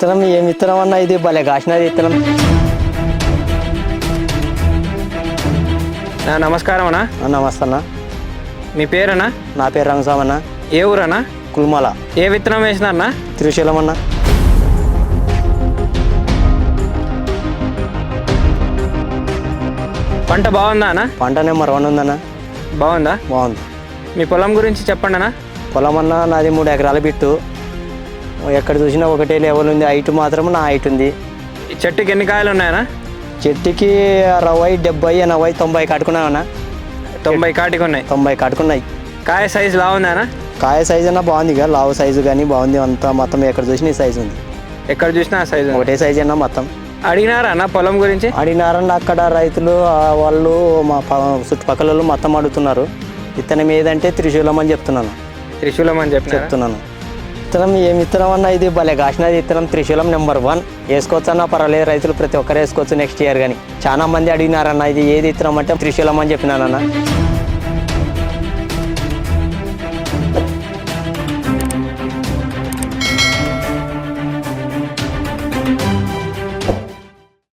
విత్తనం ఏం విత్తనం అన్న ఇది? భలే కాసినది విత్తనం నమస్కారం అన్న. నమస్తే అన్న. మీ పేరన్నా? నా పేరు రంగస్వామి అన్న. ఏ ఊరన్నా? కుల్మల. ఏ విత్తనం వేసినారన్నా? త్రిశూలం అన్న. పంట బాగుందా అన్న? పంట నెంబర్ వన్ ఉందన్న. బాగుందా? బాగుంది. మీ పొలం గురించి చెప్పండి అన్న పొలం అన్న నాది మూడు ఎకరాల బిట్టు. ఎక్కడ చూసినా ఒకటే లెవెల్ ఉంది. హైట్ మాత్రం నా హైట్ ఉంది. ఈ చెట్టుకి ఎన్ని కాయలు ఉన్నాయన్నా? చెట్టుకి అరవై డెబ్బై ఎనభై తొంభై కట్టుకున్నామన్న తొంభై కాటికి ఉన్నాయి తొంభై కట్టుకున్నాయి కాయ సైజు లావుందా అన్న? కాయ సైజు అన్న బాగుంది ఇక లావు సైజు కానీ బాగుంది. అంతా మొత్తం ఎక్కడ చూసినా ఈ సైజు ఉంది. ఎక్కడ చూసినా ఆ సైజు. ఒకటే సైజు అన్న మొత్తం. అడిగినారా అన్న పొలం గురించి? అడిగినారన్న అక్కడ రైతులు వాళ్ళు మా చుట్టుపక్కల వాళ్ళు మొత్తం అడుగుతున్నారు. విత్తనం ఏదంటే త్రిశూలం అని చెప్తున్నాను. త్రిశూలం అని చెప్తున్నాను. విత్తనం ఏం విత్తనం అన్న ఇది భలే కాసినది. విత్తనం త్రిశూలం నెంబర్ వన్. వేసుకోవచ్చు అన్న పర్వాలేదు. రైతులు ప్రతి ఒక్కరు వేసుకోవచ్చు నెక్స్ట్ ఇయర్ కానీ చాలా మంది అడిగినారన్న ఇది ఏది విత్తనం అంటే త్రిశూలం అని చెప్పినానన్న